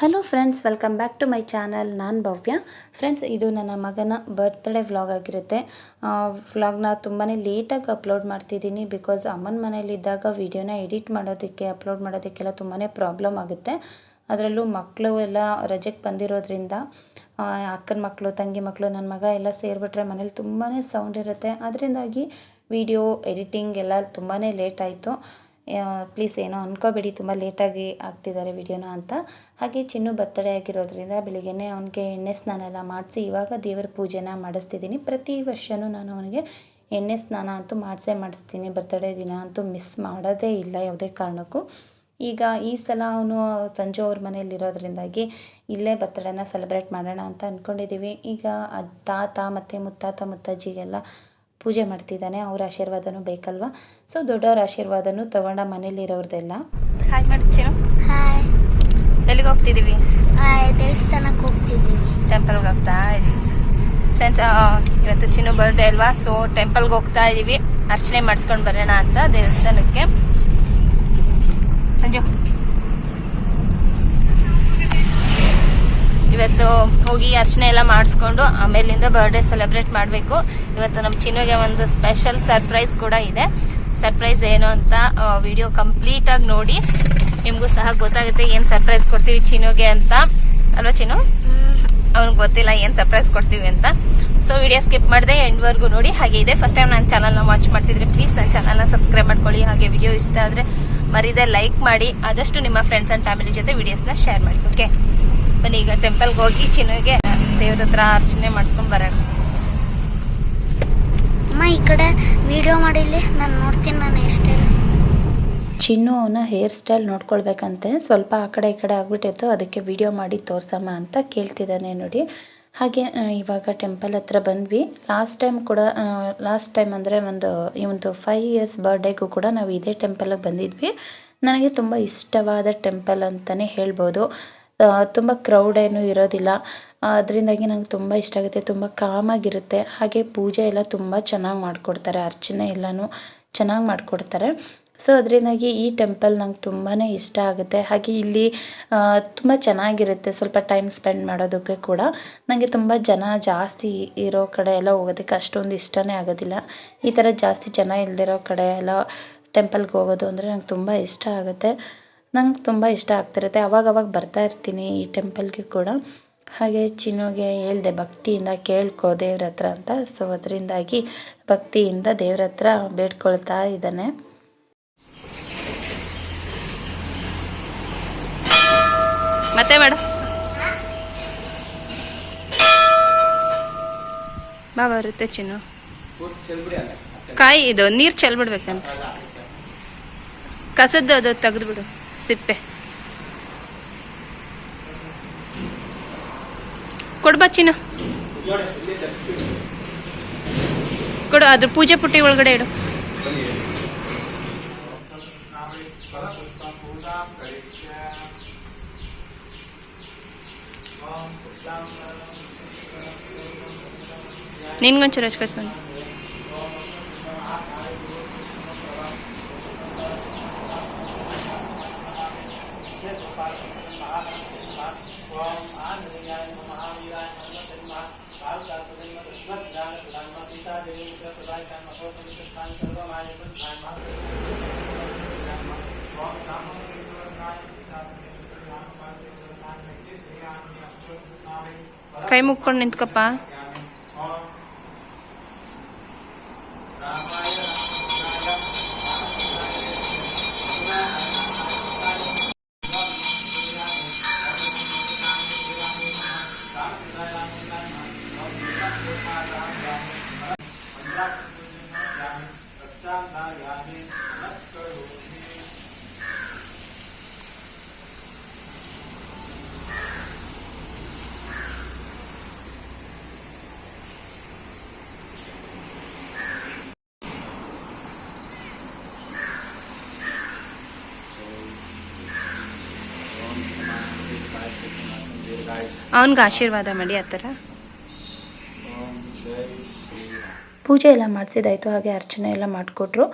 Hello friends welcome back to my channel ನಾನು Bhavya. Friends ಇದು ನನ್ನ ಮಗನ ಬರ್ತ್ಡೇ ವ್ಲಾಗ್ ಆಗಿರುತ್ತೆ. ವ್ಲಾಗ್ನ ತುಂಬಾ ಲೇಟಾಗಿ ಅಪ್ಲೋಡ್ ಮಾಡ್ತಿದ್ದೀನಿ ಬಿಕಾಸ್ ಅಮ್ಮನ ಮನೇಲಿದ್ದಾಗ ವೀಡಿಯೋನ ಎಡಿಟ್ ಮಾಡೋದಕ್ಕೆ ಅಪ್ಲೋಡ್ ಮಾಡೋದಕ್ಕೆಲ್ಲ ತುಂಬಾ ಪ್ರಾಬ್ಲಮ್ ಆಗುತ್ತೆ. ಅದರಲ್ಲೂ ಮಕ್ಕಳು ಎಲ್ಲ ರಜೆಗೆ ಬಂದಿರೋದ್ರಿಂದ ಅಕ್ಕನ ಮಕ್ಕಳು ತಂಗಿ ಮಕ್ಕಳು ನನ್ನ ಮಗ ಎಲ್ಲ ಸೇರಿಬಿಟ್ರೆ ಮನೇಲಿ ತುಂಬಾ ಸೌಂಡ್ ಇರುತ್ತೆ. ಅದರಿಂದಾಗಿ ವಿಡಿಯೋ ಎಡಿಟಿಂಗ್ ಎಲ್ಲ ತುಂಬಾ ಲೇಟ್ ಆಯಿತು. ಪ್ಲೀಸ್ ಏನೋ ಅಂದ್ಕೋಬೇಡಿ ತುಂಬ ಲೇಟಾಗಿ ಆಗ್ತಿದ್ದಾರೆ ವಿಡಿಯೋನ ಅಂತ. ಹಾಗೆ ಚಿನ್ನು ಬರ್ತಡೇ ಆಗಿರೋದ್ರಿಂದ ಬೆಳಿಗ್ಗೆನೇ ಅವನಿಗೆ ಎಣ್ಣೆ ಸ್ನಾನ ಎಲ್ಲ ಮಾಡಿಸಿ ಇವಾಗ ದೇವರ ಪೂಜೆನ ಮಾಡಿಸ್ತಿದ್ದೀನಿ. ಪ್ರತಿ ವರ್ಷವೂ ನಾನು ಅವನಿಗೆ ಎಣ್ಣೆ ಸ್ನಾನ ಅಂತೂ ಮಾಡಿಸೇ ಮಾಡಿಸ್ತೀನಿ. ಬರ್ತಡೇ ದಿನ ಅಂತೂ ಮಿಸ್ ಮಾಡೋದೇ ಇಲ್ಲ ಯಾವುದೇ ಕಾರಣಕ್ಕೂ. ಈಗ ಈ ಸಲ ಅವನು ಸಂಜೆ ಅವ್ರ ಮನೆಯಲ್ಲಿರೋದ್ರಿಂದಾಗಿ ಇಲ್ಲೇ ಬರ್ತಡೇನ ಸೆಲೆಬ್ರೇಟ್ ಮಾಡೋಣ ಅಂತ ಅಂದ್ಕೊಂಡಿದ್ದೀವಿ ಈಗ ತಾತ ಮತ್ತು ಮುತ್ತಾತ ಮುತ್ತಜ್ಜಿಗೆಲ್ಲ ಪೂಜೆ ಮಾಡ್ತಿದ್ದಾನೆ ಅವ್ರ ಆಶೀರ್ವಾದನೂ ಬೇಕಲ್ವಾ? ಸೊ ದೊಡ್ಡವ್ರ ಆಶೀರ್ವಾದನೂ ತಗೊಂಡ ಮನೇಲಿರೋರ್ದೆಲ್ಲ. ಹಾಯ್ ಮಾಡಿ ಚಿನ್ನು ಹಾಯ್ ಎಲ್ಲಿಗೆ ಹೋಗ್ತಿದ್ದೀವಿ ಹಾಯ್ ದೇವಸ್ಥಾನಕ್ಕೆ ಹೋಗ್ತಿದ್ದೀವಿ. ಟೆಂಪಲ್ಗೆ ಹೋಗ್ತಾ ಇದೀವಿ. ಫ್ರೆಂಡ್ಸ್ ಇವತ್ತು ಚಿನ್ನು ಬರ್ಡೇ ಅಲ್ವಾ? ಸೊ ಟೆಂಪಲ್ಗೆ ಹೋಗ್ತಾ ಇದೀವಿ. ಅರ್ಚನೆ ಮಾಡಿಸ್ಕೊಂಡು ಬರೋಣ ಅಂತ ದೇವಸ್ಥಾನಕ್ಕೆ. ಸಂಜು ಇವತ್ತು ಹೋಗಿ ಅರ್ಚನೆ ಎಲ್ಲ ಮಾಡಿಸ್ಕೊಂಡು ಆಮೇಲಿಂದ ಬರ್ಡೇ ಸೆಲೆಬ್ರೇಟ್ ಮಾಡಬೇಕು. ಇವತ್ತು ನಮ್ಮ ಚಿನ್ನುಗೆ ಒಂದು ಸ್ಪೆಷಲ್ ಸರ್ಪ್ರೈಸ್ ಕೂಡ ಇದೆ. ಸರ್ಪ್ರೈಸ್ ಏನು ಅಂತ ವಿಡಿಯೋ ಕಂಪ್ಲೀಟಾಗಿ ನೋಡಿ ನಿಮಗೂ ಸಹ ಗೊತ್ತಾಗುತ್ತೆ ಏನು ಸರ್ಪ್ರೈಸ್ ಕೊಡ್ತೀವಿ ಚಿನ್ನುಗೆ ಅಂತ. ಅಲ್ವಾ ಚಿನ್ನು? ಅವ್ನಿಗೆ ಗೊತ್ತಿಲ್ಲ ಏನು ಸರ್ಪ್ರೈಸ್ ಕೊಡ್ತೀವಿ ಅಂತ. ಸೊ ವಿಡಿಯೋ ಸ್ಕಿಪ್ ಮಾಡಿದೆ ಎಂಡ್ವರೆಗೂ ನೋಡಿ ಹಾಗೆ ಇದೆ. ಫಸ್ಟ್ ಟೈಮ್ ನನ್ನ ಚಾನಲ್ನ ವಾಚ್ ಮಾಡ್ತಿದ್ರೆ ಪ್ಲೀಸ್ ನನ್ನ ಚಾನಲ್ನ ಸಬ್ಸ್ಕ್ರೈಬ್ ಮಾಡ್ಕೊಳ್ಳಿ. ಹಾಗೆ ವಿಡಿಯೋ ಇಷ್ಟ ಆದರೆ ಮರಿದೆ ಲೈಕ್ ಮಾಡಿ. ಆದಷ್ಟು ನಿಮ್ಮ ಫ್ರೆಂಡ್ಸ್ ಆ್ಯಂಡ್ ಫ್ಯಾಮಿಲಿ ಜೊತೆ ವಿಡಿಯೋಸ್ನ ಶೇರ್ ಮಾಡಿ ಓಕೆ ಬನ್ನಿ ಈಗ ಟೆಂಪಲ್ಗೆ ಹೋಗಿ ಚಿನ್ನುಗೆ ದೇವ್ರ ಹತ್ರ ಅರ್ಚನೆ ಮಾಡಿಸ್ಕೊಂಡು ಬರೋಣ. ಅಮ್ಮ ಈ ಕಡೆ ವಿಡಿಯೋ ಮಾಡಿಲ್ಲಿ ನಾನು ನೋಡ್ತೀನಿ ನಾನು ಎಷ್ಟೇ. ಚಿನ್ನು ಅವನ ಹೇರ್ ಸ್ಟೈಲ್ ನೋಡ್ಕೊಳ್ಬೇಕಂತೆ. ಸ್ವಲ್ಪ ಆ ಕಡೆ ಈ ಕಡೆ ಆಗ್ಬಿಟ್ಟಿತ್ತು ಅದಕ್ಕೆ ವಿಡಿಯೋ ಮಾಡಿ ತೋರ್ಸಮ್ಮ ಅಂತ ಕೇಳ್ತಿದ್ದಾನೆ ನೋಡಿ. ಹಾಗೆ ಇವಾಗ ಟೆಂಪಲ್ ಹತ್ರ ಬಂದ್ವಿ. ಲಾಸ್ಟ್ ಟೈಮ್ ಕೂಡ ಲಾಸ್ಟ್ ಟೈಮ್ ಅಂದರೆ ಒಂದು ಈ ಒಂದು ಫೈವ್ ಇಯರ್ಸ್ ಬರ್ಡೇಗೂ ಕೂಡ ನಾವು ಇದೇ ಟೆಂಪಲಿಗೆ ಬಂದಿದ್ವಿ. ನನಗೆ ತುಂಬ ಇಷ್ಟವಾದ ಟೆಂಪಲ್ ಅಂತಲೇ ಹೇಳ್ಬೋದು. ತುಂಬ ಕ್ರೌಡ್ ಏನೂ ಇರೋದಿಲ್ಲ. ಅದರಿಂದಾಗಿ ನಂಗೆ ತುಂಬ ಇಷ್ಟ ಆಗುತ್ತೆ. ತುಂಬ ಕಾಮಾಗಿರುತ್ತೆ ಹಾಗೆ ಪೂಜೆ ಎಲ್ಲ ತುಂಬ ಚೆನ್ನಾಗಿ ಮಾಡಿಕೊಡ್ತಾರೆ. ಅರ್ಚನೆ ಎಲ್ಲನೂ ಚೆನ್ನಾಗಿ ಮಾಡಿಕೊಡ್ತಾರೆ. ಸೊ ಅದರಿಂದಾಗಿ ಈ ಟೆಂಪಲ್ ನಂಗೆ ತುಂಬಾ ಇಷ್ಟ ಆಗುತ್ತೆ. ಹಾಗೆ ಇಲ್ಲಿ ತುಂಬ ಚೆನ್ನಾಗಿರುತ್ತೆ. ಸ್ವಲ್ಪ ಟೈಮ್ ಸ್ಪೆಂಡ್ ಮಾಡೋದಕ್ಕೆ ಕೂಡ. ನನಗೆ ತುಂಬ ಜನ ಜಾಸ್ತಿ ಇರೋ ಕಡೆ ಎಲ್ಲ ಹೋಗೋದಕ್ಕೆ ಅಷ್ಟೊಂದು ಇಷ್ಟನೇ ಆಗೋದಿಲ್ಲ. ಈ ಥರ ಜಾಸ್ತಿ ಜನ ಇಲ್ಲದಿರೋ ಕಡೆ ಎಲ್ಲ ಟೆಂಪಲ್ಗೆ ಹೋಗೋದು ಅಂದರೆ ನಂಗೆ ತುಂಬ ಇಷ್ಟ ಆಗುತ್ತೆ. ನಂಗೆ ತುಂಬ ಇಷ್ಟ ಆಗ್ತಿರುತ್ತೆ. ಅವಾಗವಾಗ ಅವಾಗ ಬರ್ತಾ ಇರ್ತೀನಿ ಈ ಟೆಂಪಲ್ಗೆ ಕೂಡ. ಹಾಗೆ ಚಿನ್ನುಗೆ ಹೇಳಿದೆ, ಭಕ್ತಿಯಿಂದ ಕೇಳ್ಕೊ ದೇವ್ರ ಹತ್ರ ಅಂತ. ಸೊ ಅದರಿಂದಾಗಿ ಭಕ್ತಿಯಿಂದ ದೇವ್ರ ಹತ್ರ ಬೇಡ್ಕೊಳ್ತಾ ಇದ್ದಾನೆ. ಮತ್ತೆ ಮೇಡಮ್ ಬಾ ಬರುತ್ತೆ ಚಿನ್ನು. ಕಾಯಿ ಇದು, ನೀರು ಚೆಲ್ಬಿಡ್ಬೇಕಂತ. ಕಸದ್ದು ಅದು ತೆಗೆದ್ಬಿಡು. ಸಿಪ್ಪೆ ಕೊಡ್ಬಾ ಚಿನ್ನು ಕೊಡು ಅದ್ರ ಪೂಜೆ ಪುಟ್ಟಿ ಒಳಗಡೆ ಇಡು ನಿನ್ಗೊಂಚೂರು ಹಚ್ಕೊಳ್ಸೋಣ ಕೈ ಮುಕ್ಕೊಂಡು ನಿಂತ್ಕಪ್ಪ ಅವನಿಗೆ ಆಶೀರ್ವಾದ ಮಾಡಿ ಆ ಥರ. ಪೂಜೆ ಎಲ್ಲ ಮಾಡಿಸಿದಾಯಿತು, ಹಾಗೆ ಅರ್ಚನೆ ಎಲ್ಲ ಮಾಡಿಕೊಟ್ರು.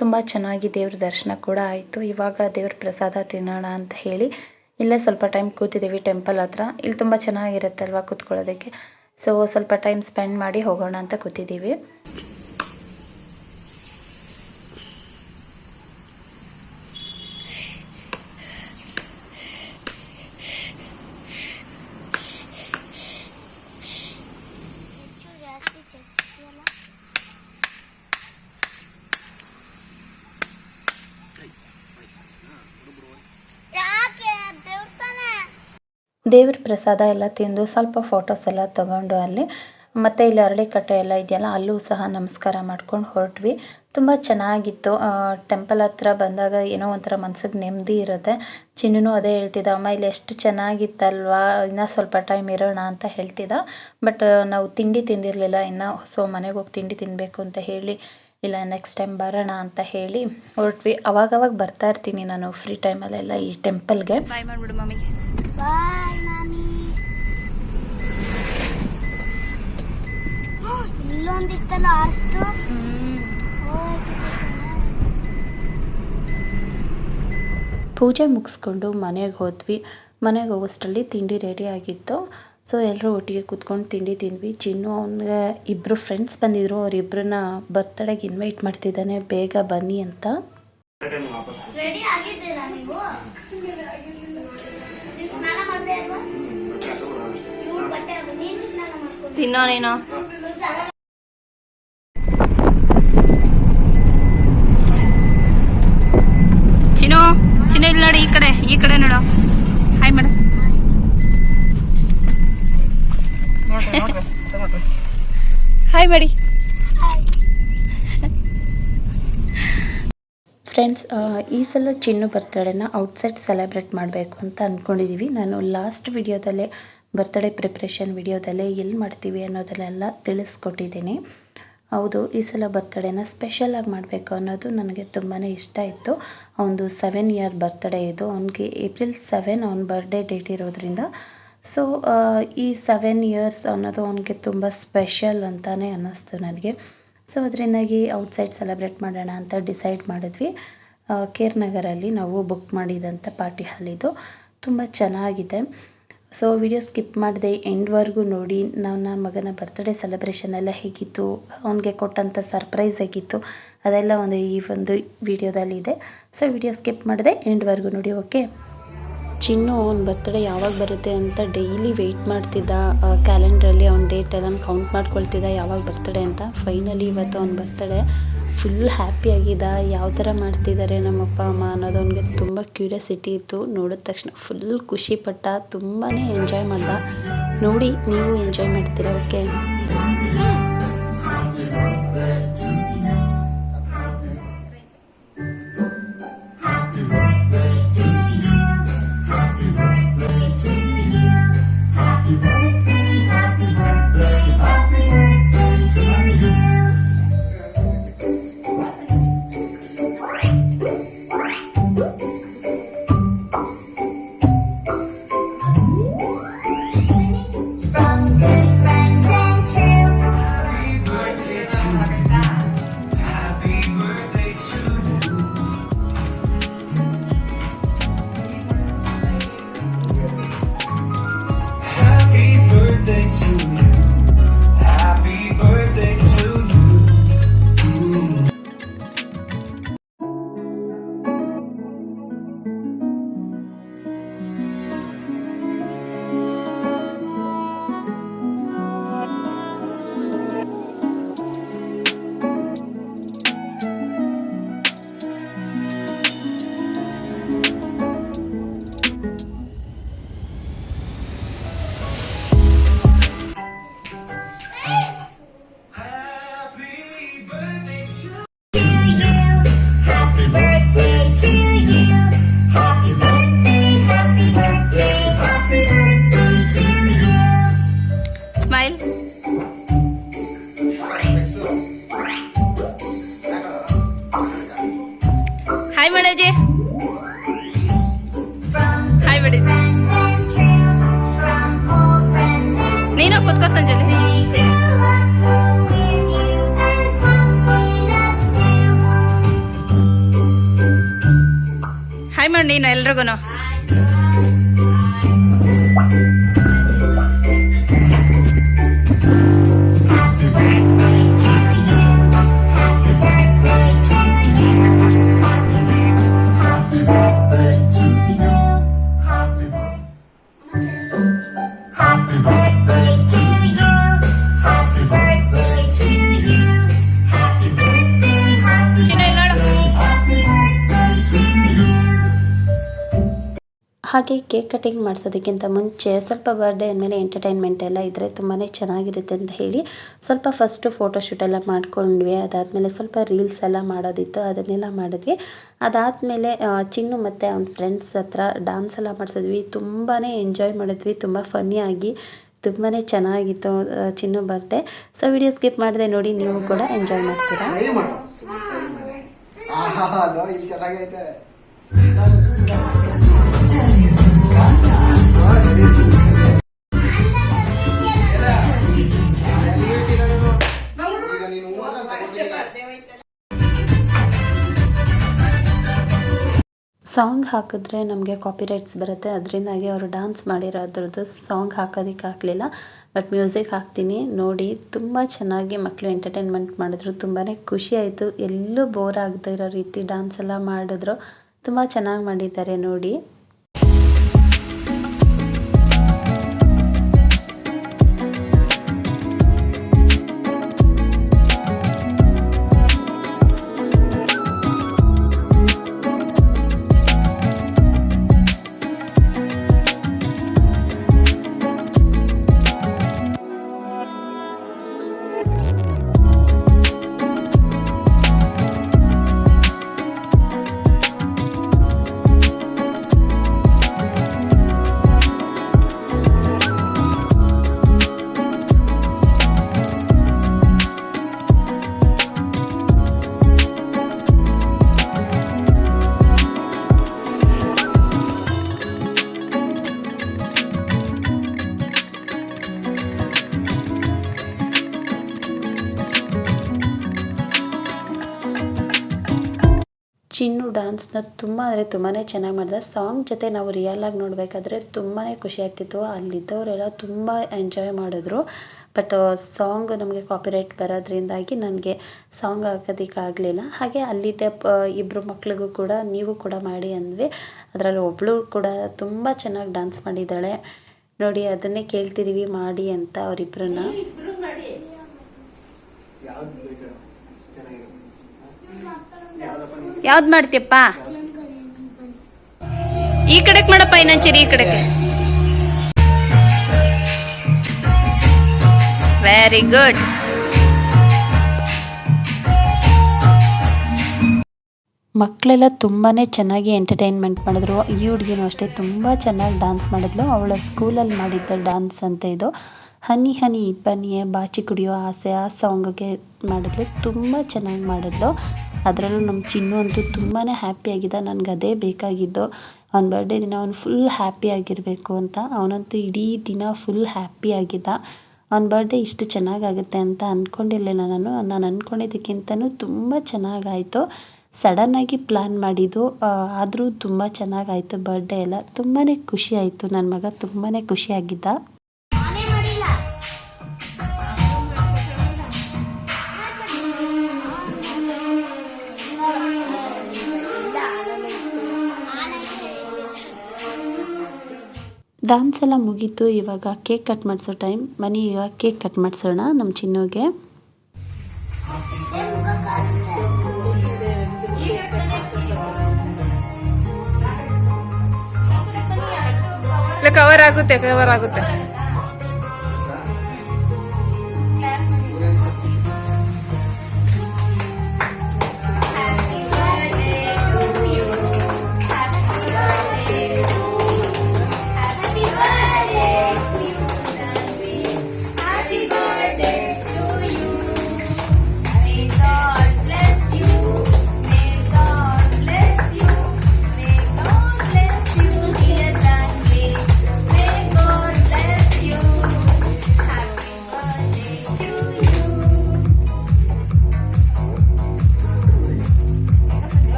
ತುಂಬ ಚೆನ್ನಾಗಿ ದೇವ್ರ ದರ್ಶನ ಕೂಡ ಆಯಿತು. ಇವಾಗ ದೇವ್ರ ಪ್ರಸಾದ ತಿನ್ನೋಣ ಅಂತ ಹೇಳಿ ಇಲ್ಲೇ ಸ್ವಲ್ಪ ಟೈಮ್ ಕೂತಿದ್ದೀವಿ ಟೆಂಪಲ್ ಹತ್ರ. ಇಲ್ಲಿ ತುಂಬ ಚೆನ್ನಾಗಿರುತ್ತಲ್ವ ಕೂತ್ಕೊಳ್ಳೋದಕ್ಕೆ? ಸೊ ಸ್ವಲ್ಪ ಟೈಮ್ ಸ್ಪೆಂಡ್ ಮಾಡಿ ಹೋಗೋಣ ಅಂತ ಕೂತಿದ್ದೀವಿ. ದೇವ್ರ ಪ್ರಸಾದ ಎಲ್ಲ ತಿಂದು ಸ್ವಲ್ಪ ಫೋಟೋಸ್ ಎಲ್ಲ ತಗೊಂಡು ಅಲ್ಲಿ ಮತ್ತು ಇಲ್ಲಿ ಅರಳಿಕಟ್ಟೆ ಎಲ್ಲ ಇದೆಯಲ್ಲ, ಅಲ್ಲೂ ಸಹ ನಮಸ್ಕಾರ ಮಾಡ್ಕೊಂಡು ಹೊರಟ್ವಿ. ತುಂಬ ಚೆನ್ನಾಗಿತ್ತು. ಟೆಂಪಲ್ ಹತ್ರ ಬಂದಾಗ ಏನೋ ಒಂಥರ ಮನ್ಸಿಗೆ ನೆಮ್ಮದಿ ಇರುತ್ತೆ. ಚಿನ್ನೂ ಅದೇ ಹೇಳ್ತಿದ್ದ, ಅಮ್ಮ, ಇಲ್ಲಿ ಎಷ್ಟು ಚೆನ್ನಾಗಿತ್ತಲ್ವಾ? ಇನ್ನೂ ಸ್ವಲ್ಪ ಟೈಮ್ ಇರೋಣ ಅಂತ ಹೇಳ್ತಿದ್ದ. ಬಟ್ ನಾವು ತಿಂಡಿ ತಿಂದಿರಲಿಲ್ಲ. ಇನ್ನೂ ಸೊ, ಮನೆಗೆ ಹೋಗಿ ತಿಂಡಿ ತಿನ್ನಬೇಕು ಅಂತ ಹೇಳಿ, ಇಲ್ಲ ನೆಕ್ಸ್ಟ್ ಟೈಮ್ ಬರೋಣ ಅಂತ ಹೇಳಿ ಹೊರಟ್ವಿ. ಅವಾಗವಾಗ ಬರ್ತಾ ಇರ್ತೀನಿ ನಾನು ಫ್ರೀ ಟೈಮಲ್ಲೆಲ್ಲ ಈ ಟೆಂಪಲ್ಗೆ ಬಾಯ್ ಮಾಡಿಬಿಡು ಮಮ್ಮಿಗೆ ಮಾಮಿ ಇಲ್ಲೊಂದಿತ್ತಲ್ಲ ಆರಿಸ್ತು ಪೂಜೆ ಮುಗಿಸ್ಕೊಂಡು ಮನೆಗೆ ಹೋದ್ವಿ. ಮನೆಗೆ ಹೋಗೋಷ್ಟರಲ್ಲಿ ತಿಂಡಿ ರೆಡಿ ಆಗಿತ್ತು. ಸೊ ಎಲ್ಲರೂ ಒಟ್ಟಿಗೆ ಕೂತ್ಕೊಂಡು ತಿಂಡಿ ತಿಂದ್ವಿ. ಚಿನ್ನು ಅವನಿಗೆ ಇಬ್ಬರು ಫ್ರೆಂಡ್ಸ್ ಬಂದಿದ್ರು. ಅವರಿಬ್ಬರನ್ನ ಬರ್ತಡೆಗೆ ಇನ್ವೈಟ್ ಮಾಡ್ತಿದ್ದಾನೆ. ಬೇಗ ಬನ್ನಿ ಅಂತ. ತಿನ್ನೋ ನೀನು? ಚಿನ್ನು ಚಿನ್ನ ಇಲ್ಲಿ ನೋಡಿ ಈ ಕಡೆ ಈ ಕಡೆ ನೋಡು. ಹಾಯ್ ಮೇಡಮ್ ಹಾಯ್ ಮಾಡಿ ಫ್ರೆಂಡ್ಸ್ ಈ ಸಲ ಚಿನ್ನು ಬರ್ತಡೇನ ಔಟ್ಸೈಡ್ ಸೆಲೆಬ್ರೇಟ್ ಮಾಡಬೇಕು ಅಂತ ಅಂದ್ಕೊಂಡಿದ್ದೀವಿ ನಾನು ಲಾಸ್ಟ್ ವಿಡಿಯೋದಲ್ಲೇ ಬರ್ತ್ಡೇ ಪ್ರಿಪ್ರೇಷನ್ ವಿಡಿಯೋದಲ್ಲೇ ಎಲ್ಲಿ ಮಾಡ್ತೀವಿ ಅನ್ನೋದನ್ನೆಲ್ಲ ತಿಳಿಸ್ಕೊಟ್ಟಿದ್ದೀನಿ. ಹೌದು, ಈ ಸಲ ಬರ್ತಡೇನ ಸ್ಪೆಷಲಾಗಿ ಮಾಡಬೇಕು ಅನ್ನೋದು ನನಗೆ ತುಂಬಾ ಇಷ್ಟ ಇತ್ತು. ಅವನದು ಸೆವೆನ್ ಇಯರ್ ಬರ್ತಡೇ ಇದು. ಅವನಿಗೆ ಏಪ್ರಿಲ್ ಸೆವೆನ್ ಅವ್ನ ಬರ್ಡೇ ಡೇಟ್ ಇರೋದ್ರಿಂದ. ಸೊ ಈ ಸೆವೆನ್ ಇಯರ್ಸ್ ಅನ್ನೋದು ಅವನಿಗೆ ತುಂಬ ಸ್ಪೆಷಲ್ ಅಂತಲೇ ಅನ್ನಿಸ್ತು ನನಗೆ. ಸೊ ಅದರಿಂದಾಗಿ ಔಟ್ಸೈಡ್ ಸೆಲೆಬ್ರೇಟ್ ಮಾಡೋಣ ಅಂತ ಡಿಸೈಡ್ ಮಾಡಿದ್ವಿ. ಕೇರ್ ನಗರಲ್ಲಿ ನಾವು ಬುಕ್ ಮಾಡಿದಂಥ ಪಾರ್ಟಿ ಹಾಲ್ ಇದು. ತುಂಬ ಚೆನ್ನಾಗಿದೆ. ಸೊ ವಿಡಿಯೋ ಸ್ಕಿಪ್ ಮಾಡಿದೆ ಎಂಡ್ವರೆಗೂ ನೋಡಿ, ನನ್ನ ಮಗನ ಬರ್ತ್ಡೇ ಸೆಲೆಬ್ರೇಷನ್ ಎಲ್ಲ ಹೇಗಿತ್ತು, ಅವನಿಗೆ ಕೊಟ್ಟಂಥ ಸರ್ಪ್ರೈಸ್ ಹೇಗಿತ್ತು, ಅದೆಲ್ಲ ಒಂದು ಈ ಒಂದು ವಿಡಿಯೋದಲ್ಲಿದೆ ಸೊ ವಿಡಿಯೋ ಸ್ಕಿಪ್ ಮಾಡಿದೆ ಎಂಡ್ವರೆಗೂ ನೋಡಿ ಓಕೆ ಚಿನ್ನು ಅವ್ನ ಬರ್ತ್ಡೇ ಯಾವಾಗ ಬರುತ್ತೆ ಅಂತ ಡೈಲಿ ವೆಯ್ಟ್ ಮಾಡ್ತಿದ್ದ ಕ್ಯಾಲೆಂಡ್ರಲ್ಲಿ ಅವ್ನ ಡೇಟ್ ಎಲ್ಲ ಕೌಂಟ್ ಮಾಡ್ಕೊಳ್ತಿದ್ದ ಯಾವಾಗ ಬರ್ತ್ಡೇ ಅಂತ. ಫೈನಲಿ ಇವತ್ತು ಅವ್ನ ಬರ್ತ್ಡೇ ಫುಲ್ ಹ್ಯಾಪಿಯಾಗಿದ್ದ ಯಾವ ಥರ ಮಾಡ್ತಿದ್ದಾರೆ ನಮ್ಮ ಅಪ್ಪ ಅಮ್ಮ ಅನ್ನೋದು ಅವನಿಗೆ ತುಂಬ ಕ್ಯೂರಿಯಾಸಿಟಿ ಇತ್ತು. ನೋಡಿದ ತಕ್ಷಣ ಫುಲ್ ಖುಷಿಪಟ್ಟ ತುಂಬಾ ಎಂಜಾಯ್ ಮಾಡ್ದ. ನೋಡಿ, ನೀವು ಎಂಜಾಯ್ ಮಾಡ್ತೀರಾ ಓಕೆ ಹಾಗೆ ಕೇಕ್ ಕಟಿಂಗ್ ಮಾಡಿಸೋದಕ್ಕಿಂತ ಮುಂಚೆ ಸ್ವಲ್ಪ ಬರ್ಡೇ ಅಂದಮೇಲೆ ಎಂಟರ್ಟೈನ್ಮೆಂಟ್ ಎಲ್ಲ ಇದ್ದರೆ ತುಂಬಾ ಚೆನ್ನಾಗಿರುತ್ತೆ ಅಂತ ಹೇಳಿ ಸ್ವಲ್ಪ ಫಸ್ಟು ಫೋಟೋಶೂಟ್ ಎಲ್ಲ ಮಾಡ್ಕೊಂಡ್ವಿ. ಅದಾದಮೇಲೆ ಸ್ವಲ್ಪ ರೀಲ್ಸ್ ಎಲ್ಲ ಮಾಡೋದಿತ್ತು, ಅದನ್ನೆಲ್ಲ ಮಾಡಿದ್ವಿ. ಅದಾದಮೇಲೆ ಚಿನ್ನು ಮತ್ತು ಅವ್ನ ಫ್ರೆಂಡ್ಸ್ ಹತ್ರ ಡ್ಯಾನ್ಸ್ ಎಲ್ಲ ಮಾಡಿಸಿದ್ವಿ. ತುಂಬಾ ಎಂಜಾಯ್ ಮಾಡಿದ್ವಿ. ತುಂಬ ಫನ್ನಿಯಾಗಿ ತುಂಬಾ ಚೆನ್ನಾಗಿತ್ತು Chinnu birthday so video skip ಮಾಡಿದೆ ನೋಡಿ, ನೀವು ಕೂಡ ಎಂಜಾಯ್ ಮಾಡ್ತೀರಾ? ಚೆನ್ನಾಗೈತೆ. ಸಾಂಗ್ ಹಾಕಿದ್ರೆ ನಮಗೆ ಕಾಪಿರೈಟ್ಸ್ ಬರುತ್ತೆ. ಅದರಿಂದಾಗಿ ಅವರು ಡ್ಯಾನ್ಸ್ ಮಾಡಿರೋದ್ರದ್ದು ಸಾಂಗ್ ಹಾಕೋದಕ್ಕೆ ಆಗಲಿಲ್ಲ. ಬಟ್ ಮ್ಯೂಸಿಕ್ ಹಾಕ್ತೀನಿ. ನೋಡಿ, ತುಂಬ ಚೆನ್ನಾಗಿ ಮಕ್ಕಳು ಎಂಟರ್ಟೈನ್ಮೆಂಟ್ ಮಾಡಿದ್ರು. ತುಂಬಾ ಖುಷಿ ಆಯಿತು. ಎಲ್ಲೂ ಬೋರ್ ಆಗದೆ ಇರೋ ರೀತಿ ಡ್ಯಾನ್ಸ್ ಎಲ್ಲ ಮಾಡಿದ್ರು. ತುಂಬ ಚೆನ್ನಾಗಿ ಮಾಡಿದ್ದಾರೆ ನೋಡಿ. ಡ್ಯಾನ್ಸ್ನ ತುಂಬ ಅಂದರೆ ತುಂಬಾ ಚೆನ್ನಾಗಿ ಮಾಡಿದೆ. ಸಾಂಗ್ ಜೊತೆ ನಾವು ರಿಯಲಾಗಿ ನೋಡಬೇಕಾದ್ರೆ ತುಂಬಾ ಖುಷಿ ಆಗ್ತಿತ್ತು. ಅಲ್ಲಿದ್ದವರೆಲ್ಲ ತುಂಬ ಎಂಜಾಯ್ ಮಾಡಿದ್ರು. ಬಟ್ ಸಾಂಗ್ ನಮಗೆ ಕಾಪಿರೈಟ್ ಬರೋದ್ರಿಂದಾಗಿ ನನಗೆ ಸಾಂಗ್ ಹಾಕೋದಕ್ಕಾಗಲಿಲ್ಲ. ಹಾಗೆ ಅಲ್ಲಿದ್ದ ಪ ಇಬ್ಬರು ಮಕ್ಳಿಗೂ ಕೂಡ ನೀವು ಕೂಡ ಮಾಡಿ ಅಂದ್ವಿ. ಅದರಲ್ಲಿ ಒಬ್ಬಳು ಕೂಡ ತುಂಬ ಚೆನ್ನಾಗಿ ಡ್ಯಾನ್ಸ್ ಮಾಡಿದ್ದಾಳೆ. ನೋಡಿ ಅದನ್ನೇ ಕೇಳ್ತಿದ್ದೀವಿ ಮಾಡಿ ಅಂತ ಅವರಿಬ್ಬರನ್ನ ಯಾವ್ದು ಮಾಡ್ತೀಯಪ್ಪ? ಈ ಕಡೆಗೆ ಮಾಡಪ್ಪ ಇನ್ನೊಂಚೂರು ಈ ಕಡೆಗೆ. ವೆರಿ ಗುಡ್ ಮಕ್ಕಳೆಲ್ಲ ತುಂಬಾ ಚೆನ್ನಾಗಿ ಎಂಟರ್ಟೈನ್ಮೆಂಟ್ ಮಾಡಿದ್ರು. ಈ ಹುಡುಗಿನೂ ಅಷ್ಟೇ ತುಂಬ ಚೆನ್ನಾಗಿ ಡ್ಯಾನ್ಸ್ ಮಾಡಿದ್ಲು. ಅವಳ ಸ್ಕೂಲಲ್ಲಿ ಮಾಡಿದ್ದ ಡ್ಯಾನ್ಸ್ ಅಂತ ಇದು. ಹನಿ ಹನಿ ಬನ್ನಿ ಬಾಚಿ ಕುಡಿಯೋ ಆಸೆ ಆ ಸಾಂಗ್ಗೆ ಮಾಡಿದ್ಲು ತುಂಬ ಚೆನ್ನಾಗಿ ಮಾಡಿದ್ಲು ಅದರಲ್ಲೂ ನಮ್ಮ ಚಿನ್ನು ಅಂತೂ ತುಂಬಾ ಹ್ಯಾಪಿಯಾಗಿದ್ದ ನನಗೆ ಅದೇ ಬೇಕಾಗಿದ್ದು. ಅವ್ನ ಬರ್ಡೇ ದಿನ ಅವ್ನು ಫುಲ್ ಹ್ಯಾಪಿಯಾಗಿರಬೇಕು ಅಂತ. ಅವನಂತೂ ಇಡೀ ದಿನ ಫುಲ್ ಹ್ಯಾಪಿಯಾಗಿದ್ದ ಅವ್ನ ಬರ್ಡೇ ಇಷ್ಟು ಚೆನ್ನಾಗಾಗುತ್ತೆ ಅಂತ ಅಂದ್ಕೊಂಡಿರಲಿಲ್ಲ ನಾನು. ನಾನು ಅಂದ್ಕೊಂಡಿದ್ದಕ್ಕಿಂತನೂ ತುಂಬ ಚೆನ್ನಾಗಾಯಿತು. ಸಡನ್ನಾಗಿ ಪ್ಲ್ಯಾನ್ ಮಾಡಿದ್ದು ಆದರೂ ತುಂಬ ಚೆನ್ನಾಗಾಯಿತು. ಬರ್ಡೇ ಎಲ್ಲ ತುಂಬಾ ಖುಷಿ ಆಯಿತು. ನನ್ನ ಮಗ ತುಂಬಾ ಖುಷಿಯಾಗಿದ್ದ ಡ್ಯಾನ್ಸ್ ಎಲ್ಲ ಮುಗೀತು, ಇವಾಗ ಕೇಕ್ ಕಟ್ ಮಾಡಿಸೋ ಟೈಮ್ ಮನೆ ಈಗ ಕೇಕ್ ಕಟ್ ಮಾಡಿಸೋಣ ನಮ್ಮ ಚಿನ್ನೋಗೆ. ಕವರ್ ಆಗುತ್ತೆ ಕವರ್ ಆಗುತ್ತೆ.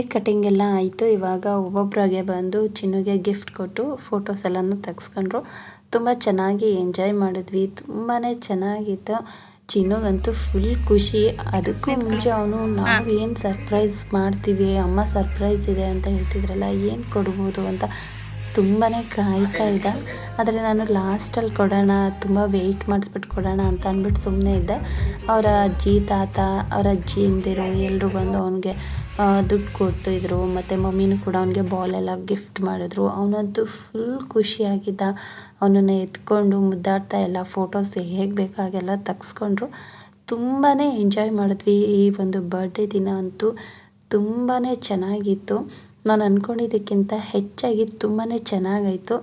ಕೇಕ್ ಕಟಿಂಗ್ ಎಲ್ಲ ಆಯಿತು. ಇವಾಗ ಒಬ್ಬೊಬ್ಬರಾಗೆ ಬಂದು ಚಿನ್ನುಗೆ ಗಿಫ್ಟ್ ಕೊಟ್ಟು ಫೋಟೋಸ್ ಎಲ್ಲನೂ ತೆಗ್ಸ್ಕೊಂಡ್ರು. ತುಂಬ ಚೆನ್ನಾಗಿ ಎಂಜಾಯ್ ಮಾಡಿದ್ವಿ. ತುಂಬಾ ಚೆನ್ನಾಗಿತ್ತು. ಚಿನ್ನುಗಂತೂ ಫುಲ್ ಖುಷಿ. ಅದಕ್ಕೂ ಮುಂಚೆ ಅವನು, ನಾವು ಏನು ಸರ್ಪ್ರೈಸ್ ಮಾಡ್ತೀವಿ? ಅಮ್ಮ ಸರ್ಪ್ರೈಸ್ ಇದೆ ಅಂತ ಹೇಳ್ತಿದ್ರಲ್ಲ, ಏನು ಕೊಡ್ಬೋದು ಅಂತ? ತುಂಬಾ ಕಾಯ್ತಾ ಇದ್ದ. ಆದರೆ ನಾನು ಲಾಸ್ಟಲ್ಲಿ ಕೊಡೋಣ, ತುಂಬ ವೆಯ್ಟ್ ಮಾಡಿಸ್ಬಿಟ್ಟು ಕೊಡೋಣ ಅಂತ ಅಂದ್ಬಿಟ್ಟು ಸುಮ್ಮನೆ ಇದ್ದೆ. ಅವರ ಅಜ್ಜಿ, ತಾತ, ಅವರ ಅಜ್ಜಿ ಇಂದಿರು ಎಲ್ಲರೂ ಬಂದು ಅವನಿಗೆ ದುಡ್ಡು ಕೊಟ್ಟಿದ್ರು ಮತ್ತು ಮಮ್ಮಿನೂ ಕೂಡ ಅವನಿಗೆ ಬಾಲೆಲ್ಲ ಗಿಫ್ಟ್ ಮಾಡಿದ್ರು. ಅವನಂತೂ ಫುಲ್ ಖುಷಿಯಾಗಿದ್ದ ಅವನನ್ನು ಎತ್ಕೊಂಡು ಮುದ್ದಾಡ್ತಾ ಎಲ್ಲ ಫೋಟೋಸ್ ಹೇಗೆ ಬೇಕಾಗೆಲ್ಲ ತೆಗ್ಸ್ಕೊಂಡ್ರು. ತುಂಬಾ ಎಂಜಾಯ್ ಮಾಡಿದ್ವಿ. ಈ ಒಂದು ಬರ್ಡೇ ದಿನ ಅಂತೂ ತುಂಬಾ ಚೆನ್ನಾಗಿತ್ತು. ನಾನು ಅಂದ್ಕೊಂಡಿದ್ದಕ್ಕಿಂತ ಹೆಚ್ಚಾಗಿ ತುಂಬಾ ಚೆನ್ನಾಗಾಯಿತು.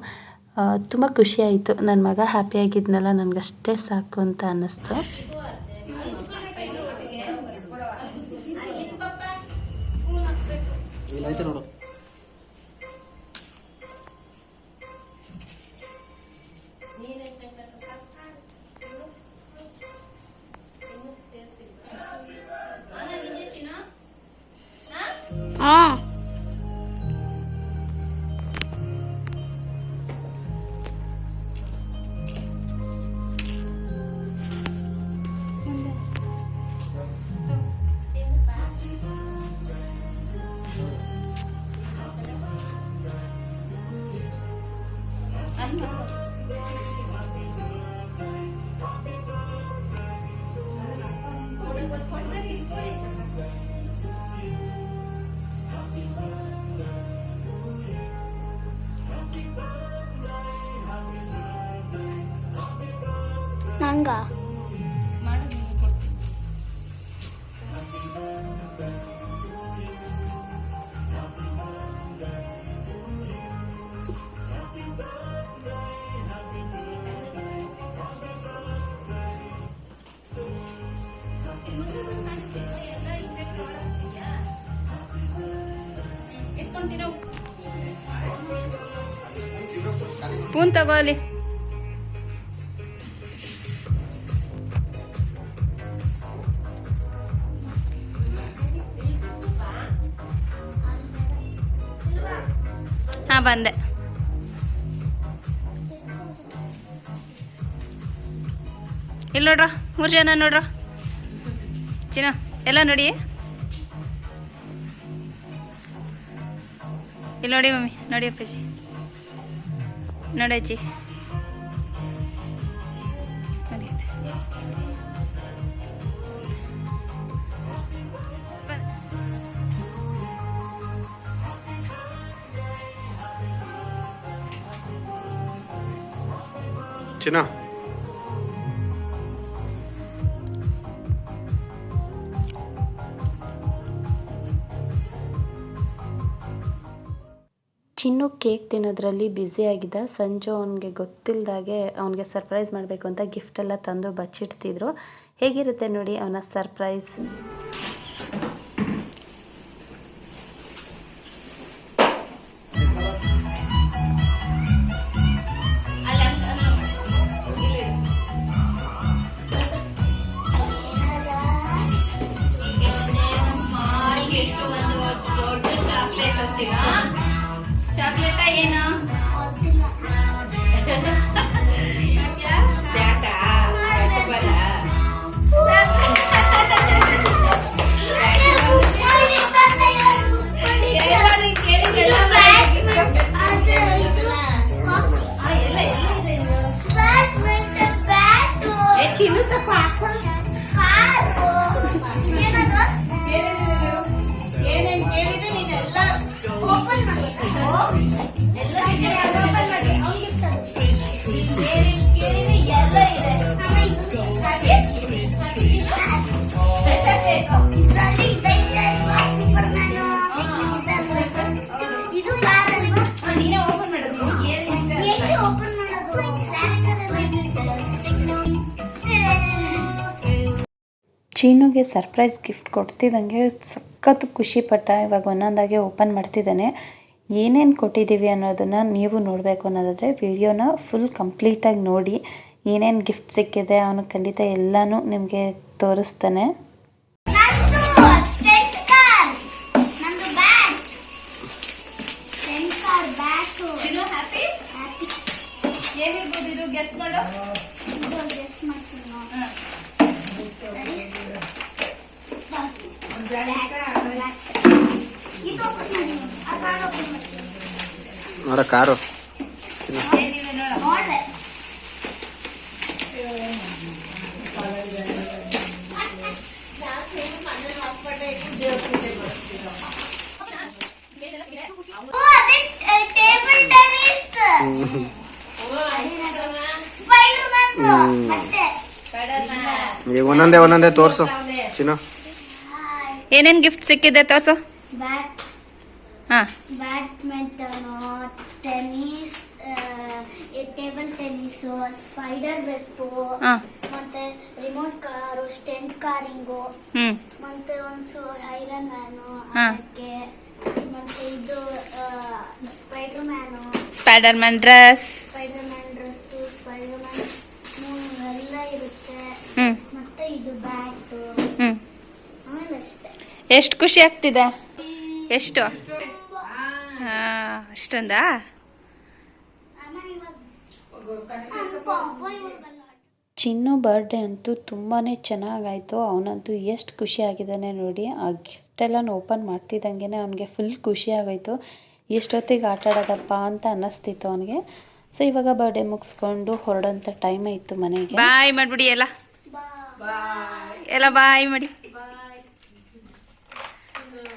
ತುಂಬ ಖುಷಿಯಾಯಿತು ನನ್ನ ಮಗ ಹ್ಯಾಪಿಯಾಗಿದ್ನಲ್ಲ ನನಗಷ್ಟೇ ಸಾಕು ಅಂತ ಅನ್ನಿಸ್ತು. ಇಲ್ಲ ಐತೆ ನೋಡು ನಂಗ ಸ್ಪೂನ್ ತಗೋಲಿ ಹಾ, ಬಂದೆ. ಇಲ್ಲಿ ನೋಡ್ರ ಮೂರು ಜನ ನೋಡ್ರ. ಚಿನ್ನ, ಎಲ್ಲ ನೋಡಿ. ಇಲ್ಲಿ ನೋಡಿ ಮಮ್ಮಿ, ನೋಡಿ ಅಪ್ಪಾಜಿ. ನೋಡಿ ಅಜ್ಜಿ ನೋಡಿ ಚಿನ್ನ. ಚಿನ್ನು ಕೇಕ್ ತಿನ್ನೋದ್ರಲ್ಲಿ ಬ್ಯುಸಿ ಆಗಿದ್ದ ಸಂಜು ಅವನಿಗೆ ಗೊತ್ತಿಲ್ಲದಾಗೆ ಅವನಿಗೆ ಸರ್ಪ್ರೈಸ್ ಮಾಡಬೇಕು ಅಂತ ಗಿಫ್ಟೆಲ್ಲ ತಂದು ಬಚ್ಚಿಡ್ತಿದ್ರು. ಹೇಗಿರುತ್ತೆ ನೋಡಿ ಅವನ ಸರ್ಪ್ರೈಸ್ ಚಿನ್ನು ಕಾರು ಏನದು ಏನೇನ್ ಕೇಳಿದ್ರೆ ನೀನೆಲ್ಲ ಓಪನ್ ಮಾಡಿ ಎಲ್ಲ ಓಪನ್ ಮಾಡಿ ಅವ್ನಿಗೆ ಕೇಳಿದ್ರೆ ಎಲ್ಲ ಇದೆ ಚೀನುಗೆ ಸರ್ಪ್ರೈಸ್ ಗಿಫ್ಟ್ ಕೊಡ್ತಿದ್ದಂಗೆ ಸಖತ್ ಖುಷಿಪಟ್ಟ. ಇವಾಗ ಒಂದೊಂದಾಗಿ ಓಪನ್ ಮಾಡ್ತಿದ್ದಾನೆ. ಏನೇನು ಕೊಟ್ಟಿದ್ದೀವಿ ಅನ್ನೋದನ್ನು ನೀವು ನೋಡಬೇಕು ಅನ್ನೋದಾದರೆ ವಿಡಿಯೋನ ಫುಲ್ ಕಂಪ್ಲೀಟಾಗಿ ನೋಡಿ. ಏನೇನು ಗಿಫ್ಟ್ ಸಿಕ್ಕಿದೆ ಅವನು ಖಂಡಿತ ಎಲ್ಲನೂ ನಿಮಗೆ ತೋರಿಸ್ತಾನೆ. ಏನಿರ್ಬೋದು ಇದು? ಗೆಸ್ ಮಾಡೋ. ಗೆಸ್ ಮಾಡ್ತೀನಿ ಮ್ಯಾನ್ದು ಮತ್ತೆ ಈಗ ಒಂದೊಂದೇ ಒಂದೊಂದೇ ತೋರ್ಸು ಚಿನ್ನು ಏನೇನು ಗಿಫ್ಟ್ ಸಿಕ್ಕಿದೆ ತೋರ್ಸು? ಬ್ಯಾಟ್ ಹಾ. Badminton tennis table tennis spider web ಹಾ. ಮತ್ತೆ ರಿಮೋಟ್ ಕಾರು ಸ್ಟೆಂಟ್ ಕಾರಿಂಗು ಹ್ಞೂ ಮತ್ತೆ ಒಂದು ಐರನ್ ಮ್ಯಾನು ಹಾ. ಅದಕ್ಕೆ ಮತ್ತೆ ಇದು spider man. Spider man dress spider man dress spider man ಎಲ್ಲ ಇರುತ್ತೆ ಹ್ಞೂ ಮತ್ತೆ ಇದು ಬ್ಯಾಟು ಹ್ಞೂ ಆಮೇಲೆ ಅಷ್ಟೇ ಎಷ್ಟು ಖುಷಿ ಆಗ್ತಿದೆ? ಎಷ್ಟು? ಹಾಂ ಅಷ್ಟೊಂದಾ. ಚಿನ್ನು ಬರ್ಡೇ ಅಂತೂ ತುಂಬಾ ಚೆನ್ನಾಗಾಯಿತು. ಅವನಂತೂ ಎಷ್ಟು ಖುಷಿ ಆಗಿದ್ದಾನೆ ನೋಡಿ. ಆ ಗಿಫ್ಟೆಲ್ಲ ಓಪನ್ ಮಾಡ್ತಿದ್ದಂಗೆ ಅವನಿಗೆ ಫುಲ್ ಖುಷಿ ಆಗೋಯ್ತು. ಎಷ್ಟೊತ್ತಿಗೆ ಆಟ ಆಡೋದಪ್ಪ ಅಂತ ಅನ್ನಿಸ್ತಿತ್ತು ಅವನಿಗೆ. ಸೊ ಇವಾಗ ಬರ್ಡೇ ಮುಗಿಸ್ಕೊಂಡು ಹೊರಡೋಂಥ ಟೈಮ್ ಇತ್ತು ಮನೆಗೆ. ಬಾಯ್ ಮಾಡಿಬಿಡಿ ಎಲ್ಲ. ಎಲ್ಲ ಬಾಯ್ ಮಾಡಿ.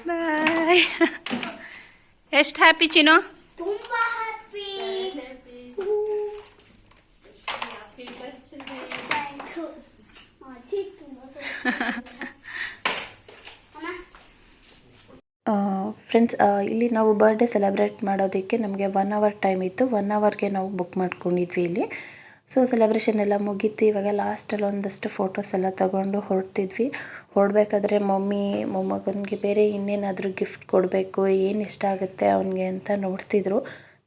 ಬಾಯ್ ಎಷ್ಟು ಹ್ಯಾಪಿ ಚಿನ್ನು ತುಂಬಾ ಹ್ಯಾಪಿ ಫ್ರೆಂಡ್ಸ್ ಇಲ್ಲಿ ನಾವು ಬರ್ಡೇ ಸೆಲೆಬ್ರೇಟ್ ಮಾಡೋದಕ್ಕೆ ನಮಗೆ ಒನ್ ಅವರ್ ಟೈಮ್ ಇತ್ತು. ಒನ್ ಅವರ್ಗೆ ನಾವು ಬುಕ್ ಮಾಡ್ಕೊಂಡಿದ್ವಿ ಇಲ್ಲಿ. ಸೊ ಸೆಲೆಬ್ರೇಷನ್ ಎಲ್ಲ ಮುಗೀತು. ಇವಾಗ ಲಾಸ್ಟಲ್ಲಿ ಒಂದಷ್ಟು ಫೋಟೋಸ್ ಎಲ್ಲ ತಗೊಂಡು ಹೊರಡ್ತಿದ್ವಿ. ಹೊರಡ್ಬೇಕಾದ್ರೆ ಮಮ್ಮಿ, ಮೊಮ್ಮಗನಿಗೆ ಬೇರೆ ಇನ್ನೇನಾದರೂ ಗಿಫ್ಟ್ ಕೊಡಬೇಕು, ಏನು ಇಷ್ಟ ಆಗುತ್ತೆ ಅವನಿಗೆ ಅಂತ ನೋಡ್ತಿದ್ರು.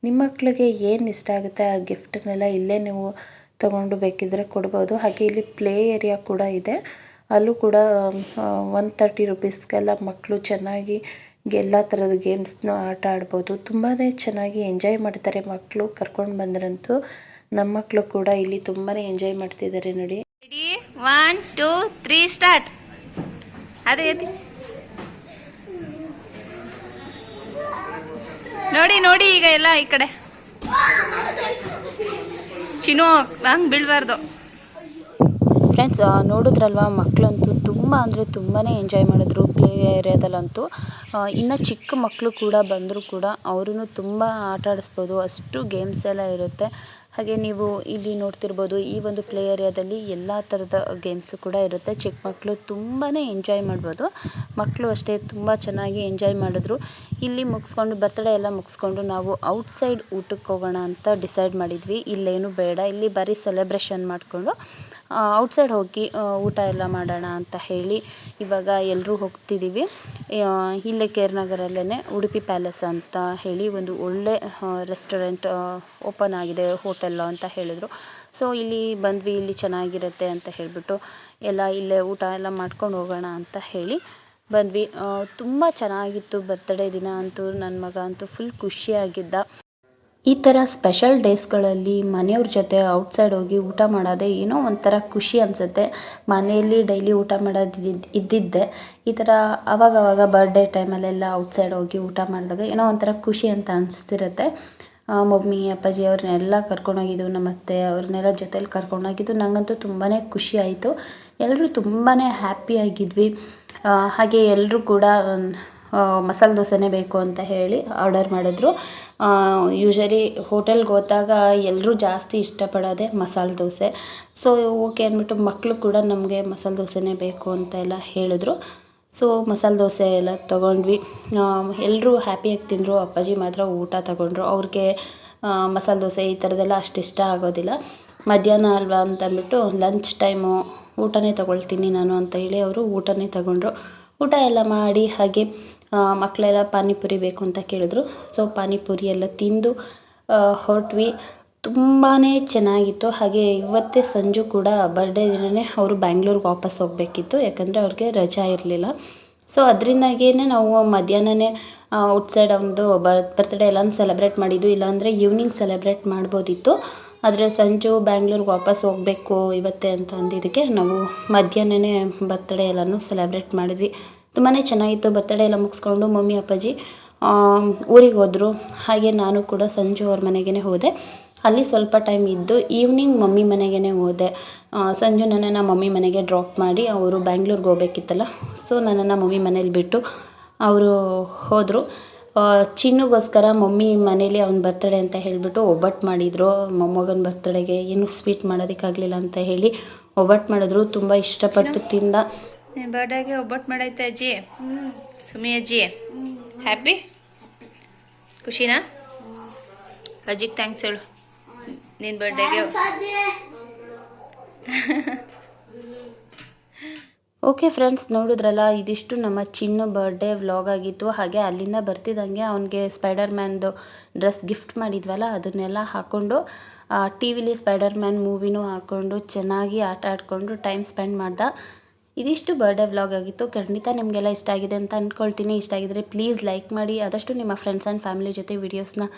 ನಿಮ್ಮ ಮಕ್ಕಳಿಗೆ ಏನು ಇಷ್ಟ ಆಗುತ್ತೆ ಆ ಗಿಫ್ಟನ್ನೆಲ್ಲ ಇಲ್ಲೇ ನೀವು ತಗೊಂಡು ಬೇಕಿದ್ರೆ ಕೊಡ್ಬೋದು. ಹಾಗೆ ಇಲ್ಲಿ ಪ್ಲೇ ಏರಿಯಾ ಕೂಡ ಇದೆ. ಅಲ್ಲೂ ಕೂಡ ಒನ್ ತರ್ಟಿ ರುಪೀಸ್ಗೆಲ್ಲ ಮಕ್ಕಳು ಚೆನ್ನಾಗಿ ಎಲ್ಲ ಥರದ ಗೇಮ್ಸ್ನ ಆಟ ಆಡ್ಬೋದು. ತುಂಬಾ ಚೆನ್ನಾಗಿ ಎಂಜಾಯ್ ಮಾಡ್ತಾರೆ ಮಕ್ಕಳು ಕರ್ಕೊಂಡು ಬಂದ್ರಂತೂ. ನಮ್ಮ ಮಕ್ಕಳು ಕೂಡ ಇಲ್ಲಿ ತುಂಬಾನೇ ಎಂಜಾಯ್ ಮಾಡ್ತಿದ್ದಾರೆ ನೋಡಿ. Ready one two three start ಅದೇ ನೋಡಿ ನೋಡಿ ಈಗ ಎಲ್ಲ ಈ ಕಡೆ. ಚಿನ್ನು ಹಂಗೆ ಬೀಳ್ಬಾರ್ದು. ಫ್ರೆಂಡ್ಸ್ ನೋಡಿದ್ರಲ್ವ ಮಕ್ಕಳಂತೂ ತುಂಬ ಅಂದರೆ ತುಂಬಾ ಎಂಜಾಯ್ ಮಾಡಿದ್ರು ಪ್ಲೇ ಏರಿಯಾದಲ್ಲಂತೂ ಇನ್ನು ಚಿಕ್ಕ ಮಕ್ಕಳು ಕೂಡ ಬಂದರೂ ಕೂಡ ಅವ್ರೂ ತುಂಬ ಆಟ ಆಡಿಸ್ಬೋದು. ಅಷ್ಟು ಗೇಮ್ಸ್ ಎಲ್ಲ ಇರುತ್ತೆ. ಹಾಗೆ ನೀವು ಇಲ್ಲಿ ನೋಡ್ತಿರ್ಬೋದು ಈ ಒಂದು ಪ್ಲೇ ಏರಿಯಾದಲ್ಲಿ ಎಲ್ಲ ಥರದ ಗೇಮ್ಸು ಕೂಡ ಇರುತ್ತೆ. ಚಿಕ್ಕ ಮಕ್ಕಳು ತುಂಬಾ ಎಂಜಾಯ್ ಮಾಡ್ಬೋದು. ಮಕ್ಕಳು ಅಷ್ಟೇ ತುಂಬ ಚೆನ್ನಾಗಿ ಎಂಜಾಯ್ ಮಾಡಿದ್ರು. ಇಲ್ಲಿ ಮುಗಿಸ್ಕೊಂಡು ಬರ್ತಡೇ ಎಲ್ಲ ಮುಗಿಸ್ಕೊಂಡು ನಾವು ಔಟ್ಸೈಡ್ ಊಟಕ್ಕೆ ಹೋಗೋಣ ಅಂತ ಡಿಸೈಡ್ ಮಾಡಿದ್ವಿ. ಇಲ್ಲೇನು ಬೇಡ. ಇಲ್ಲಿ ಬರೀ ಸೆಲೆಬ್ರೇಷನ್ ಮಾಡಿಕೊಂಡು ಔಟ್ಸೈಡ್ ಹೋಗಿ ಊಟ ಎಲ್ಲ ಮಾಡೋಣ ಅಂತ ಹೇಳಿ ಇವಾಗ ಎಲ್ಲರೂ ಹೋಗ್ತಿದ್ದೀವಿ ಇಲ್ಲೇ ಕೇರ್ ನಗರಲ್ಲೇ ಉಡುಪಿ ಪ್ಯಾಲೇಸ್ ಅಂತ ಹೇಳಿ ಒಂದು ಒಳ್ಳೆ ರೆಸ್ಟೋರೆಂಟ್ ಓಪನ್ ಆಗಿದೆ ಹೋಟೆಲ್ಲು ಅಂತ ಹೇಳಿದರು. ಸೊ ಇಲ್ಲಿ ಬಂದ್ವಿ, ಇಲ್ಲಿ ಚೆನ್ನಾಗಿರುತ್ತೆ ಅಂತ ಹೇಳಿಬಿಟ್ಟು ಎಲ್ಲ ಇಲ್ಲೇ ಊಟ ಎಲ್ಲ ಮಾಡ್ಕೊಂಡು ಹೋಗೋಣ ಅಂತ ಹೇಳಿ ಬಂದ್ವಿ. ತುಂಬ ಚೆನ್ನಾಗಿತ್ತು ಬರ್ತಡೇ ದಿನ ಅಂತೂ. ನನ್ನ ಮಗ ಅಂತೂ ಫುಲ್ ಖುಷಿಯಾಗಿದ್ದ. ಈ ಥರ ಸ್ಪೆಷಲ್ ಡೇಸ್ಗಳಲ್ಲಿ ಮನೆಯವ್ರ ಜೊತೆ ಔಟ್ಸೈಡ್ ಹೋಗಿ ಊಟ ಮಾಡೋದೇ ಏನೋ ಒಂಥರ ಖುಷಿ ಅನಿಸುತ್ತೆ. ಮನೆಯಲ್ಲಿ ಡೈಲಿ ಊಟ ಮಾಡೋದು ಇದ್ದಿದ್- ಇದ್ದಿದ್ದೆ. ಈ ಥರ ಅವಾಗವಾಗ ಬರ್ಡೇ ಟೈಮಲ್ಲೆಲ್ಲ ಔಟ್ಸೈಡ್ ಹೋಗಿ ಊಟ ಮಾಡಿದಾಗ ಏನೋ ಒಂಥರ ಖುಷಿ ಅಂತ ಅನಿಸ್ತಿರುತ್ತೆ. ಮಮ್ಮಿ, ಅಪ್ಪಾಜಿ ಅವ್ರನ್ನೆಲ್ಲ ಕರ್ಕೊಂಡೋಗಿದ್ದು ನಮ್ಮ ಅತ್ತೆ ಅವ್ರನ್ನೆಲ್ಲ ಜೊತೇಲಿ ಕರ್ಕೊಂಡೋಗಿದ್ದು ನನಗಂತೂ ತುಂಬಾ ಖುಷಿ ಆಯಿತು. ಎಲ್ಲರೂ ತುಂಬಾ ಹ್ಯಾಪಿಯಾಗಿದ್ವಿ ಹಾಗೆ ಎಲ್ಲರೂ ಕೂಡ ಮಸಾಲೆ ದೋಸೆನೇ ಬೇಕು ಅಂತ ಹೇಳಿ ಆರ್ಡರ್ ಮಾಡಿದ್ರು. ಯೂಶಲಿ ಹೋಟೆಲ್ಗೆ ಹೋದಾಗ ಎಲ್ಲರೂ ಜಾಸ್ತಿ ಇಷ್ಟಪಡೋದೇ ಮಸಾಲೆ ದೋಸೆ. ಸೊ ಓಕೆ ಅಂದ್ಬಿಟ್ಟು ಮಕ್ಕಳು ಕೂಡ ನಮಗೆ ಮಸಾಲೆ ದೋಸೆನೇ ಬೇಕು ಅಂತ ಎಲ್ಲ ಹೇಳಿದ್ರು. ಸೊ ಮಸಾಲೆ ದೋಸೆ ಎಲ್ಲ ತೊಗೊಂಡ್ವಿ. ಎಲ್ಲರೂ ಹ್ಯಾಪಿಯಾಗಿ ತಿಂದರು. ಅಪ್ಪಾಜಿ ಮಾತ್ರ ಊಟ ತಗೊಂಡ್ರು. ಅವ್ರಿಗೆ ಮಸಾಲೆ ದೋಸೆ ಈ ಥರದ್ದೆಲ್ಲ ಅಷ್ಟು ಇಷ್ಟ ಆಗೋದಿಲ್ಲ. ಮಧ್ಯಾಹ್ನ ಅಲ್ವಾ ಅಂತಂದ್ಬಿಟ್ಟು ಲಂಚ್ ಟೈಮು ಊಟನೇ ತಗೊಳ್ತೀನಿ ನಾನು ಅಂತ ಹೇಳಿ ಅವರು ಊಟನೇ ತಗೊಂಡ್ರು. ಊಟ ಎಲ್ಲ ಮಾಡಿ ಹಾಗೆ ಮಕ್ಕಳೆಲ್ಲ ಪಾನಿಪುರಿ ಬೇಕು ಅಂತ ಕೇಳಿದ್ರು. ಸೊ ಪಾನಿಪುರಿ ಎಲ್ಲ ತಿಂದು ಹೊರಟ್ವಿ. ತುಂಬಾ ಚೆನ್ನಾಗಿತ್ತು. ಹಾಗೆ ಇವತ್ತೇ ಸಂಜು ಕೂಡ ಬರ್ಡೇ ದಿನವೇ ಅವರು ಬ್ಯಾಂಗ್ಳೂರ್ಗೆ ವಾಪಸ್ ಹೋಗಬೇಕಿತ್ತು. ಯಾಕಂದರೆ ಅವ್ರಿಗೆ ರಜಾ ಇರಲಿಲ್ಲ. ಸೊ ಅದರಿಂದಾಗೇ ನಾವು ಮಧ್ಯಾಹ್ನನೇ ಔಟ್ಸೈಡ್ ಒಂದು ಬರ್ತ್ಡೇ ಎಲ್ಲ ಸೆಲೆಬ್ರೇಟ್ ಮಾಡಿದ್ದು ಇಲ್ಲಾಂದರೆ ಈವ್ನಿಂಗ್ ಸೆಲೆಬ್ರೇಟ್ ಮಾಡ್ಬೋದಿತ್ತು. ಆದರೆ ಸಂಜು ಬ್ಯಾಂಗ್ಳೂರ್ಗೆ ವಾಪಸ್ ಹೋಗಬೇಕು ಇವತ್ತೇ ಅಂತ ಅಂದಿದ್ದಕ್ಕೆ ನಾವು ಮಧ್ಯಾಹ್ನನೇ ಬರ್ತ್ಡೇ ಎಲ್ಲನೂ ಸೆಲೆಬ್ರೇಟ್ ಮಾಡಿದ್ವಿ. ತುಂಬಾ ಚೆನ್ನಾಗಿತ್ತು ಬರ್ತ್ಡೇ ಎಲ್ಲ ಮುಗಿಸ್ಕೊಂಡು ಮಮ್ಮಿ, ಅಪ್ಪಾಜಿ ಊರಿಗೆ ಹೋದರು. ಹಾಗೆ ನಾನು ಕೂಡ ಸಂಜು ಅವ್ರ ಮನೆಗೇ ಹೋದೆ. ಅಲ್ಲಿ ಸ್ವಲ್ಪ ಟೈಮ್ ಇದ್ದು ಈವ್ನಿಂಗ್ ಮಮ್ಮಿ ಮನೆಗೇ ಹೋದೆ. ಸಂಜು ನನ್ನನ್ನು ಮಮ್ಮಿ ಮನೆಗೆ ಡ್ರಾಪ್ ಮಾಡಿ ಅವರು ಬ್ಯಾಂಗ್ಳೂರ್ಗೆ ಹೋಗ್ಬೇಕಿತ್ತಲ್ಲ ಸೊ ನನ್ನನ್ನು ಮಮ್ಮಿ ಮನೇಲಿ ಬಿಟ್ಟು ಅವರು ಹೋದರು. ಚಿನ್ನುಗೋಸ್ಕರ ಮಮ್ಮಿ ಮನೇಲಿ ಅವ್ನ ಬರ್ತಡೇ ಅಂತ ಹೇಳಿಬಿಟ್ಟು ಒಬ್ಬಟ್ಟು ಮಾಡಿದರು. ಮೊಮ್ಮಗನ ಬರ್ತಡೇಗೆ ಏನು ಸ್ವೀಟ್ ಮಾಡೋದಕ್ಕಾಗಲಿಲ್ಲ ಅಂತ ಹೇಳಿ ಒಬ್ಬಟ್ಟು ಮಾಡಿದ್ರು. ತುಂಬ ಇಷ್ಟಪಟ್ಟು ತಿಂದ. ಬರ್ಡೇಗೆ ಒಬ್ಬಟ್ಟು ಮಾಡೈತೆ ಅಜ್ಜಿ. ಸುಮಿ ಅಜ್ಜಿ. ಹ್ಯಾಪಿ ಖುಷಿನಾ? ಅಜ್ಜಿಗೆ ಥ್ಯಾಂಕ್ಸ್ ಹೇಳು. ನಿನ್ನ ಬರ್ಡೇಗೆ ಓಕೆ ಫ್ರೆಂಡ್ಸ್, ನೋಡಿದ್ರಲ್ಲ, ಇದಿಷ್ಟು ನಮ್ಮ ಚಿನ್ನು ಬರ್ಡೇ ವ್ಲಾಗ್ ಆಗಿತ್ತು. ಹಾಗೆ ಅಲ್ಲಿಂದ ಬರ್ತಿದ್ದಂಗೆ ಅವನಿಗೆ ಸ್ಪೈಡರ್ ಮ್ಯಾನ್ದು ಡ್ರೆಸ್ ಗಿಫ್ಟ್ ಮಾಡಿದ್ವಲ್ಲ, ಅದನ್ನೆಲ್ಲ ಹಾಕ್ಕೊಂಡು ಟಿ ವಿಲಿ ಸ್ಪೈಡರ್ ಮ್ಯಾನ್ ಮೂವಿನೂ ಹಾಕ್ಕೊಂಡು ಚೆನ್ನಾಗಿ ಆಟ ಆಡಿಕೊಂಡು ಟೈಮ್ ಸ್ಪೆಂಡ್ ಮಾಡ್ದ. ಇದಿಷ್ಟು ಬರ್ಡೇ ವ್ಲಾಗ್ ಆಗಿತ್ತು. ಖಂಡಿತ ನಿಮಗೆಲ್ಲ ಇಷ್ಟ ಆಗಿದೆ ಅಂತ ಅಂದ್ಕೊಳ್ತೀನಿ ಇಷ್ಟ ಆಗಿದ್ರೆ ಪ್ಲೀಸ್ ಲೈಕ್ ಮಾಡಿ. ಆದಷ್ಟು ನಿಮ್ಮ ಫ್ರೆಂಡ್ಸ್ ಆ್ಯಂಡ್ ಫ್ಯಾಮಿಲಿ ಜೊತೆ ವೀಡಿಯೋಸ್ನ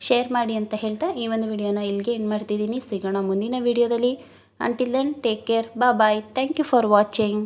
ಶೇರ್ ಮಾಡಿ ಅಂತ ಹೇಳ್ತಾ ಈ ಒಂದು ವಿಡಿಯೋನ ಇಲ್ಲಿಗೆ ಎಂಡ್ ಮಾಡ್ತಿದ್ದೀನಿ. ಸಿಗೋಣ ಮುಂದಿನ ವೀಡಿಯೋದಲ್ಲಿ ಅಂಟಿಲ್ ದೆನ್ ಟೇಕ್ ಕೇರ್ ಬಾ bye thank you for watching